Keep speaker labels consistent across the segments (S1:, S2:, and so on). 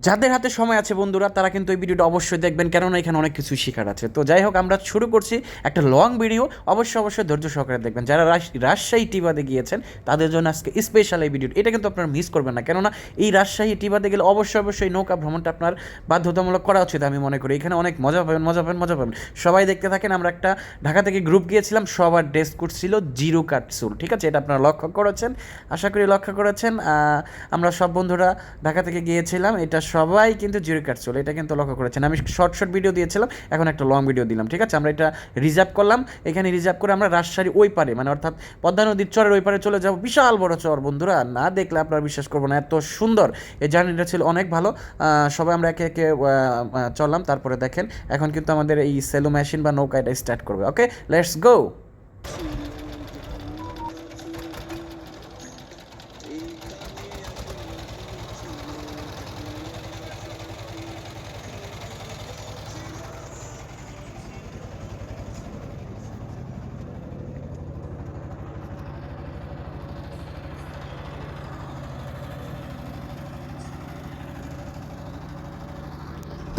S1: যাদের হাতে সময় আছে বন্ধুরা, তারা কিন্তু এই ভিডিওটা অবশ্যই দেখবেন, কেননা এখানে অনেক কিছু শেখার আছে। তো যাই হোক, আমরা শুরু করছি একটা লং ভিডিও অবশ্যই অবশ্যই ধৈর্য সহকারে দেখবেন। যারা রাজ- রাজশাহী টিবাদে গিয়েছেন, তাদের জন্য আজকে স্পেশাল এই ভিডিও এটা কিন্তু আপনারা মিস করবেন না, কেননা এই রাজশাহী টিবাদে গেলে অবশ্যই অবশ্যই নৌকা ভ্রমণটা আপনার বাধ্যতামূলক করা উচিত, আমি মনে করি। এখানে অনেক মজা পাবেন মজা পাবেন মজা পাবেন। সবাই দেখতে থাকেন, আমরা একটা ঢাকা থেকে গ্রুপ গিয়েছিলাম, সবার ড্রেস কোড ছিল জিরো কাটসুল ঠিক আছে? এটা আপনারা লক্ষ্য করেছেন, আশা করি লক্ষ্য করেছেন। আমরা সব বন্ধুরা ঢাকা থেকে গিয়েছিলাম, এটা সবাই কিন্তু জিরো কাটসুল এটা কিন্তু লক্ষ্য করেছেন। আমি শর্ট শর্ট ভিডিও দিয়েছিলাম, এখন একটা লং ভিডিও দিলাম, ঠিক আছে? আমরা এটা রিজার্ভ করলাম, এখানে রিজার্ভ করে আমরা রাজশাহী ওই পারে মানে অর্থাৎ পদ্মা নদীর চরের ওই পারে চলে যাব। বিশাল বড় চর, বন্ধুরা, না দেখলে আপনারা বিশ্বাস করব না, এত সুন্দর। এই জার্নিটা ছিল অনেক ভালো। সবাই আমরা একে একে চললাম, তারপরে দেখেন, এখন কিন্তু আমাদের এই সেলো মেশিন বা নৌকা এটা স্টার্ট করবে ওকে লেটস গো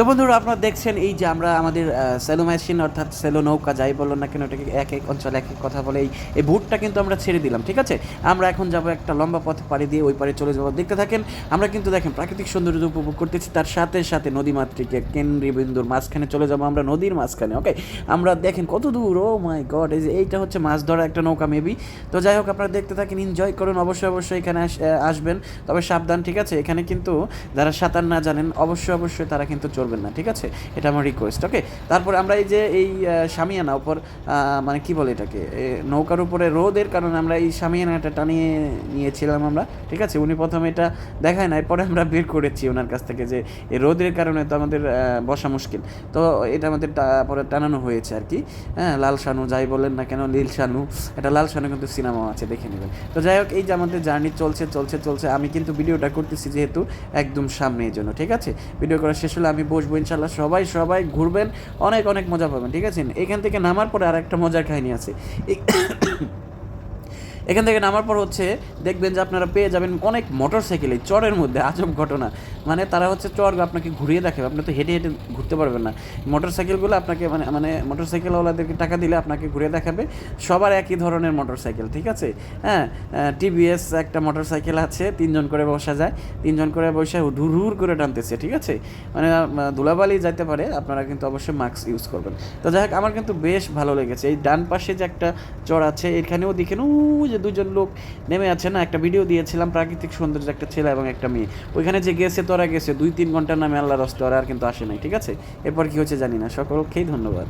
S1: তো বন্ধুরা, আপনারা দেখছেন এই যে আমরা আমাদের সেলো মেশিন অর্থাৎ সেলো নৌকা যাই বলল না কেন, এটাকে এক এক অঞ্চলে এক এক কথা বলে, এই এই ভুটটা কিন্তু আমরা ছেড়ে দিলাম, ঠিক আছে? আমরা এখন যাব একটা লম্বা পথ পাড়ি দিয়ে ওই পারে চলে যাব। দেখতে থাকেন, আমরা কিন্তু দেখেন প্রাকৃতিক সৌন্দর্য উপভোগ করতেছি, তার সাথে সাথে নদী মাতৃকে কেন্দ্রবিন্দুর মাঝখানে চলে যাব আমরা নদীর মাঝখানে ওকে আমরা দেখেন কত দূর ও মাই গড এই যে এইটা হচ্ছে মাছ ধরা একটা নৌকা মেবি তো যাই হোক, আপনারা দেখতে থাকেন এনজয় করুন, অবশ্যই অবশ্যই এখানে আসবেন। তবে সাবধান, ঠিক আছে? এখানে কিন্তু যারা সাঁতার না জানেন, অবশ্যই অবশ্যই তারা কিন্তু চলবেন না, ঠিক আছে? এটা আমার রিকোয়েস্ট ওকে তারপরে আমরা এই যে, এই সামিয়ানা উপর মানে কি বলে এটাকে? নৌকার উপরে রোদের কারণে আমরা এই সামিয়ানাটা টানিয়ে নিয়েছিলাম আমরা, ঠিক আছে? উনি প্রথমে এটা দেখায় নাই, পরে আমরা বের করেছি ওনার কাছ থেকে যে এই রোদের কারণে তো আমাদের বসা মুশকিল। তো এটা আমাদের পরে টানানো হয়েছে আর কি হ্যাঁ? লাল শানু যাই বলেন না কেন, নীল শানু, এটা লাল শানু কিন্তু সিনেমাও আছে, দেখে নেবেন। তো যাই হোক, এই যে আমাদের জার্নি চলছে চলছে চলছে, আমি কিন্তু ভিডিওটা করতেছি যেহেতু একদম সামনে এই জন্য, ঠিক আছে? ভিডিও করা শেষ হলে আমি বসবো ইনশাল্লাহ। সবাই সবাই ঘুরবেন, অনেক অনেক মজা পাবেন, ঠিক আছে? এখান থেকে নামার পরে আর একটা মজার কাহিনী আছে। এখান থেকে নামার পর হচ্ছে দেখবেন যে আপনারা পেয়ে যাবেন অনেক মোটর সাইকেল চরের মধ্যে আজব ঘটনা। মানে তারা হচ্ছে চর আপনাকে ঘুরিয়ে দেখাবে আপনি তো হেঁটে হেঁটে ঘুরতে পারবেন না। মোটর সাইকেলগুলো আপনাকে মানে মানে মোটর সাইকেলওয়ালাদেরকে টাকা দিলে আপনাকে ঘুরিয়ে দেখাবে, সবার একই ধরনের মোটর সাইকেল ঠিক আছে? হ্যাঁ টিভিএস একটা মোটর সাইকেল আছে, তিনজন করে বসা যায়, তিনজন করে বসে হুর করে টানতেছে, ঠিক আছে? মানে ধুলাবালি যাইতে পারে, আপনারা কিন্তু অবশ্যই মাস্ক ইউজ করবেন। তো যাই হোক, আমার কিন্তু বেশ ভালো লেগেছে। এই ডান পাশে যে একটা চর আছে, এখানেও দেখেন যে দুজন লোক নেমে আছে না, একটা ভিডিও দিয়েছিলাম, প্রাকৃতিক সৌন্দর্য একটা ছেলে এবং একটা মেয়ে। ওইখানে যে গেছে, তোরা গেছে। দুই, তিন ঘণ্টার নামে আল্লাহ রস্তে আর কিন্তু আসে নাই, ঠিক আছে? এরপর কি হচ্ছে জানি না। সকলকেই ধন্যবাদ।